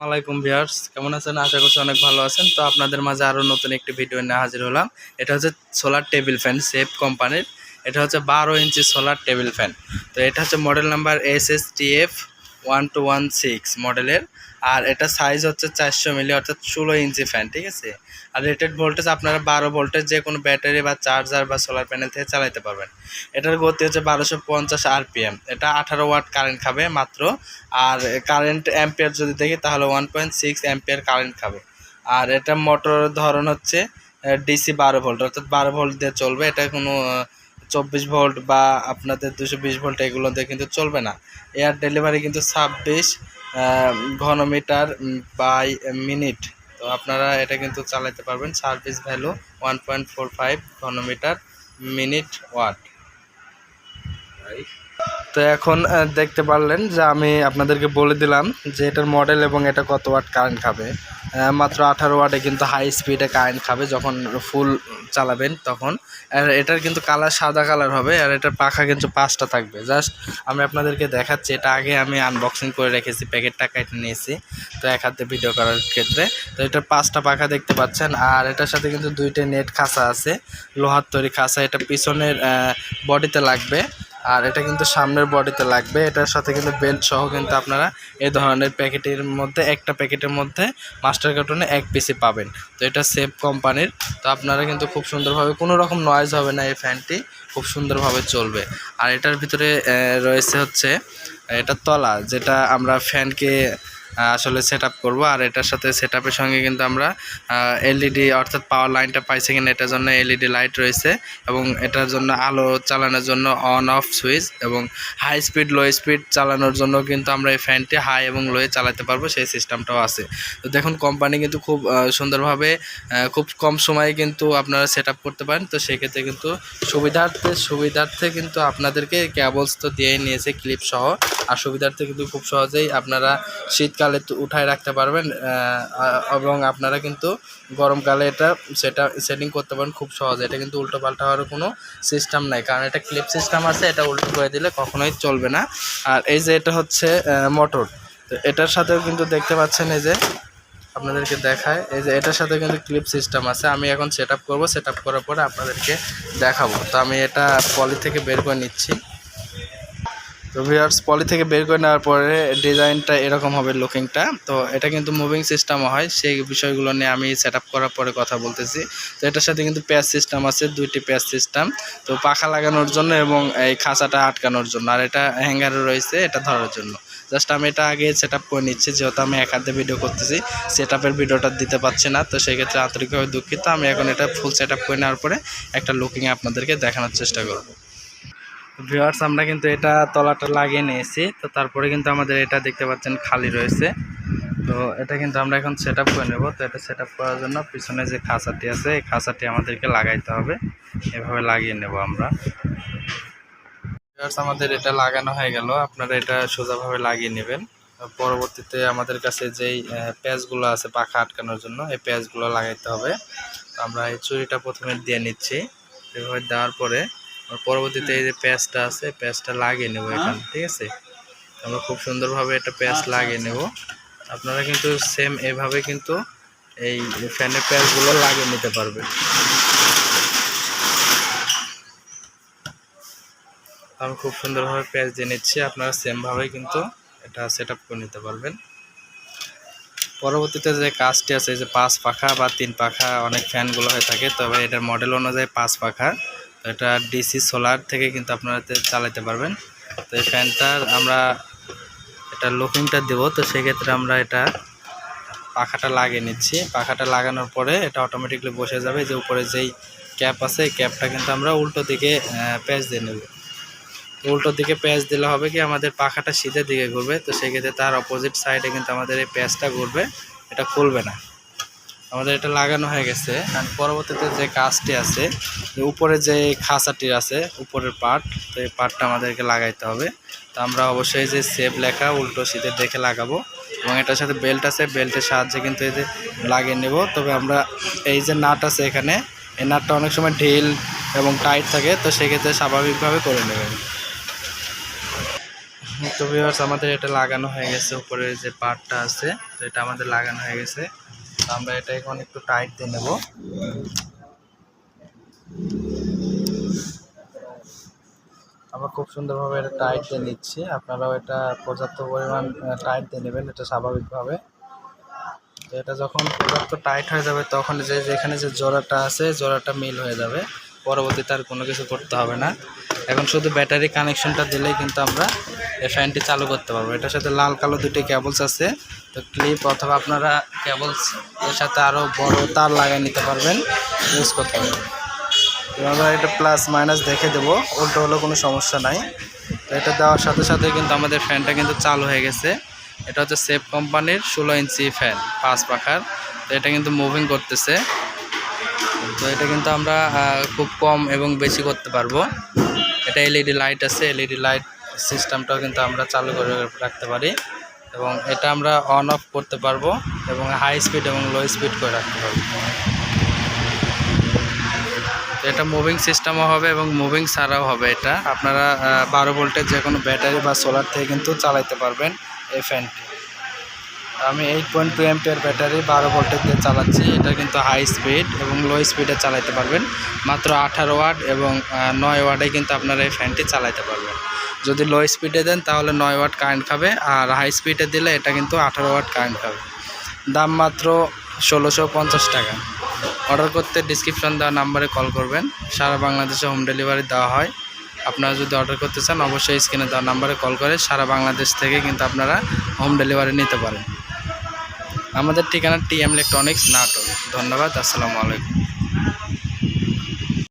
আলাইকুম ভিয়ার্স কেমন আছেন? আশা করছি অনেক ভালো আছেন। তো আপনাদের মাঝে আরও নতুন একটি ভিডিও নিয়ে হাজির হলাম। এটা হচ্ছে সোলার টেবিল ফ্যান সেফ কোম্পানির এটা হচ্ছে বারো ইঞ্চি সোলার টেবিল ফ্যান তো এটা হচ্ছে model number S S T F one two one six মডেলের। আর এটা সাইজ হচ্ছে চারশো মিলি, অর্থাৎ ষোলো ইঞ্চি ফ্যান ঠিক আছে? আর রেটেড ভোল্টেজ আপনারা বারো ভোল্টেজ যে কোনো ব্যাটারি বা চার্জার বা সোলার প্যানেল থেকে চালাতে পারবেন। এটার গতি হচ্ছে বারোশো পঞ্চাশ আরপিএম এটা আঠারো ওয়াট কারেন্ট খাবে মাত্র। আর কারেন্ট অ্যাম্পিয়ার যদি দেখি, তাহলে one point six ampere current খাবে। আর এটা মোটর ধরন হচ্ছে ডিসি বারো ভোল্ট অর্থাৎ বারো ভোল্ট দিয়ে চলবে। এটা কোনো চব্বিশ ভোল্ট বা আপনাদের দুশো বিশ ভোল্ট এগুলোতে কিন্তু চলবে না। এয়ার ডেলিভারি কিন্তু ছাব্বিশ ঘনমিটার বাই মিনিট। তো আপনারা এটা কিন্তু চালাতে পারবেন, service value one point four five ঘনমিটার minute watt. তো এখন দেখতে পারলেন যে আমি আপনাদেরকে বলে দিলাম যে এটার মডেল এবং এটা কত ওয়াট কারেন্ট খাবে। মাত্র আঠারো ওয়াটে কিন্তু হাই স্পিডে কারেন্ট খাবে যখন ফুল চালাবেন তখন। আর এটার কিন্তু কালার সাদা কালার হবে আর এটার পাখা কিন্তু পাঁচটা থাকবে। জাস্ট আমি আপনাদেরকে দেখাচ্ছি, এটা আগে আমি আনবক্সিং করে রেখেছি, প্যাকেটটা কেটে নিয়েছি। তো এক হাতে ভিডিও করার ক্ষেত্রে। তো এটার পাঁচটা পাখা দেখতে পাচ্ছেন আর এটার সাথে কিন্তু দুইটা নেট খাঁচা আছে, লোহার তৈরি খাঁচা। এটা পিছনের বডিতে লাগবে। আর এটা কিন্তু সামনের বডিতে লাগবে। এটার সাথে কিন্তু বেল্ট সহ কিন্তু আপনারা এই ধরনের প্যাকেটের মধ্যে, একটা প্যাকেটের মধ্যে মাস্টার কার্টুনে এক পিসি পাবেন। তো এটা সেফ কোম্পানির তো আপনারা কিন্তু খুব সুন্দরভাবে, কোনো রকম নয়েজ হবে না এই ফ্যানটি খুব সুন্দরভাবে চলবে। আর এটার ভিতরে রয়েছে হচ্ছে, এটা তলা, যেটা আমরা ফ্যানকে আসলে সেট আপ করব। আর এটার সাথে সেট আপের সঙ্গে কিন্তু আমরা এলইডি অর্থাৎ পাওয়ার লাইনটা পাইছি কিনা, এটার জন্য এলইডি লাইট রয়েছে এবং এটার জন্য আলো চালানোর জন্য অন অফ সুইচ এবং হাই স্পিড লো স্পিড চালানোর জন্য কিন্তু আমরা এই ফ্যানটি হাই এবং লোয়ে চালাতে পারব, সেই সিস্টেমটাও আছে। তো দেখুন কোম্পানি কিন্তু খুব সুন্দরভাবে খুব কম সময়ে কিন্তু আপনারা সেট করতে পারেন। তো সেক্ষেত্রে কিন্তু সুবিধার্থে সুবিধার্থে কিন্তু আপনাদেরকে ক্যাবলস তো দিয়েই নিয়েছে ক্লিপ সহ। আর সুবিধার্থে কিন্তু খুব সহজেই আপনারা শীতকালে তো উঠায় রাখতে পারবেন এবং আপনারা কিন্তু গরমকালে এটা সেটা সেটিং করতে পারেন খুব সহজে। এটা কিন্তু উল্টো পাল্টা হওয়ার কোনো সিস্টেম নাই, কারণ এটা ক্লিপ সিস্টেম আছে, এটা উল্টো করে দিলে কখনোই চলবে না। আর এই যে এটা হচ্ছে মোটর তো এটার সাথেও কিন্তু দেখতে পাচ্ছেন এই যে আপনাদেরকে দেখায়, এই যে এটার সাথে কিন্তু ক্লিপ সিস্টেম আছে। আমি এখন সেট আপ করব সেট আপ করার পরে আপনাদেরকে দেখাবো। তো আমি এটা পলি থেকে বের করে নিচ্ছি। তো ভিউয়ার্স পলি থেকে বের করে নেওয়ার পরে ডিজাইনটা এরকম হবে লুকিংটা তো এটা কিন্তু মুভিং সিস্টেমও হয়, সেই বিষয়গুলো নিয়ে আমি সেট করার পরে কথা বলতেছি। তো এটার সাথে কিন্তু প্যাচ সিস্টেম আছে, দুইটি প্যাচ সিস্টেম তো পাখা লাগানোর জন্য এবং এই খাঁচাটা আটকানোর জন্য। আর এটা হ্যাঙ্গারও রয়েছে, এটা ধরার জন্য। জাস্ট আমি এটা আগে সেট আপ করে নিচ্ছি, যেহেতু আমি এক হাতে ভিডিও করতেছি সেট ভিডিওটা দিতে পারছি না। তো সেক্ষেত্রে আন্তরিকভাবে দুঃখিত। আমি এখন এটা ফুল সেট আপ করে নেওয়ার পরে একটা লুকিংয়ে আপনাদেরকে দেখানোর চেষ্টা করব। ভিউয়ার্স আমরা কিন্তু এটা তলাটা লাগিয়ে নিয়েছি। তো তারপরে কিন্তু আমাদের এটা দেখতে পাচ্ছেন খালি রয়েছে। তো এটা কিন্তু আমরা এখন সেট করে নেব। তো এটা সেট করার জন্য পিছনে যে খাঁচাটি আছে, এই খাঁচাটি আমাদেরকে লাগাইতে হবে। এভাবে লাগিয়ে নেব আমরা। ভিউয়ার্স আমাদের এটা লাগানো হয়ে গেল। আপনারা এটা সোজাভাবে লাগিয়ে নেবেন। পরবর্তীতে আমাদের কাছে যেই প্যাচগুলো আছে পাখা আটকানোর জন্য, এই প্যাচগুলো লাগাইতে হবে। আমরা এই চুরিটা প্রথমে দিয়ে নিচ্ছি। এভাবে দেওয়ার পরে পরবর্তীতে এই যে প্যাচটা আছে প্যাচটা লাগিয়ে নেব এখানে ঠিক আছে? আমরা খুব সুন্দরভাবে এটা প্যাচ লাগিয়ে নেব। আপনারা কিন্তু সেম এভাবে কিন্তু এই ফ্যানের প্যাচগুলো লাগিয়ে নিতে পারবেন। আমি খুব সুন্দরভাবে প্যাচ দিয়ে নিচ্ছি আপনারা সেমভাবে কিন্তু এটা সেট আপ করে নিতে পারবেন। পরবর্তীতে যে কাজটি আছে এই যে পাঁচ পাখা বা তিন পাখা অনেক ফ্যানগুলো হয়ে থাকে তবে এটার মডেল অনুযায়ী পাঁচ পাখা। এটা ডিসি সোলার থেকে কিন্তু আপনারা চালাতে পারবেন। তো এই ফ্যানটার আমরা এটা লুকিংটা দেবো, তো সেক্ষেত্রে আমরা এটা পাখাটা লাগিয়ে নিচ্ছি। পাখাটা লাগানোর পরে এটা অটোমেটিকলি বসে যাবে, যে উপরে যেই ক্যাপ আছে, এই ক্যাপটা কিন্তু আমরা উল্টো দিকে প্যাচ দিয়ে নেব। উল্টো দিকে প্যাচ দিলে হবে কি, আমাদের পাখাটা সিধে দিকে ঘুরবে, তো সেক্ষেত্রে তার অপোজিট সাইডে কিন্তু আমাদের এই প্যাচটা ঘুরবে, এটা খুলবে না। আমাদের এটা লাগানো হয়ে গেছে। আর পরবর্তীতে যে কাজটি আছে উপরে যে খাঁচাটি আছে, উপরের পার্ট তো এই পার্টটা আমাদেরকে লাগাইতে হবে। তো আমরা অবশ্যই যে সেভ লেখা উল্টো সিধে দেখে লাগাবো। এবং এটার সাথে বেল্ট আছে বেল্টের সাহায্যে কিন্তু এই যে লাগিয়ে নেব। তবে আমরা এই যে নাট আছে এখানে, এই নাটটা অনেক সময় ঢিল এবং টাইট থাকে, তো সেক্ষেত্রে স্বাভাবিকভাবে করে নেবেন। তো আমাদের এটা লাগানো হয়ে গেছে উপরে যে পার্টটা আছে, তো এটা আমাদের লাগানো হয়ে গেছে। আমরা এটা এখন একটু টাইট দিয়ে নেব। আমরা খুব সুন্দরভাবে এটা টাইট দিয়ে নিচ্ছি। আপনারাও এটা পর্যাপ্ত পরিমাণ টাইট দিয়ে নেবেন, এটা স্বাভাবিকভাবে। এটা যখন পর্যাপ্ত টাইট হয়ে যাবে, তখন যে যেখানে যে জোড়াটা আছে, জোড়াটা মিল হয়ে যাবে। পরবর্তীতে আর কোনো কিছু করতে হবে না। এখন শুধু ব্যাটারি কানেকশনটা দিলেই কিন্তু আমরা এই ফ্যানটি চালু করতে পারব। এটার সাথে লাল কালো দুটি কেবলস আছে। তো ক্লিপ অথবা আপনারা কেবলস এর সাথে আরও বড় তার লাগিয়ে নিতে পারবেন ইউজ করতে পারবেন। আমরা এটা প্লাস মাইনাস দেখে দেবো, উল্টো হলেও কোনো সমস্যা নাই। তো এটা দেওয়ার সাথে সাথে কিন্তু আমাদের ফ্যানটা কিন্তু চালু হয়ে গেছে। এটা হচ্ছে সেফ কোম্পানির ষোলো ইঞ্চি ফ্যান পাঁচ পাখার। তো এটা কিন্তু মুভিং করতেছে। তো এটা কিন্তু আমরা খুব কম এবং বেশি করতে পারব। এটা এলইডি লাইট আছে এলইডি লাইট সিস্টেমটাও কিন্তু আমরা চালু করে রাখতে পারি। এবং এটা আমরা অন অফ করতে পারব এবং হাই স্পিড এবং লো স্পিড করে রাখতে পারব। এটা মুভিং সিস্টেমও হবে এবং মুভিং ছাড়াও হবে এটা। আপনারা বারো ভোল্টের যে কোনো ব্যাটারি বা সোলার থেকে কিন্তু চালাইতে পারবেন এই ফ্যানটি আমি eight point two ampere battery বারো ভোল্টের দিয়ে চালাচ্ছি। এটা কিন্তু হাই স্পিড এবং লো স্পিডে চালাতে পারবেন। মাত্র আঠারো ওয়াট এবং নয় ওয়াটে কিন্তু আপনারা এই ফ্যানটি চালাতে পারবেন। যদি লো স্পিডে দেন, তাহলে নয় ওয়াট কারেন্ট খাবে, আর হাই স্পিডে দিলে এটা কিন্তু আঠারো ওয়াট কারেন্ট খাবে। দাম মাত্র ষোলোশো পঞ্চাশ টাকা। অর্ডার করতে ডিসক্রিপশন দেওয়া নাম্বারে কল করবেন। সারা বাংলাদেশে হোম ডেলিভারি দেওয়া হয়। আপনারা যদি অর্ডার করতে চান, অবশ্যই স্ক্রিনে দেওয়া নাম্বারে কল করে সারা বাংলাদেশ থেকে কিন্তু আপনারা হোম ডেলিভারি নিতে পারেন। আমাদের ঠিকানা টি এম ইলেকট্রনিক্স নাটক ধন্যবাদ, আসসালামু আলাইকুম।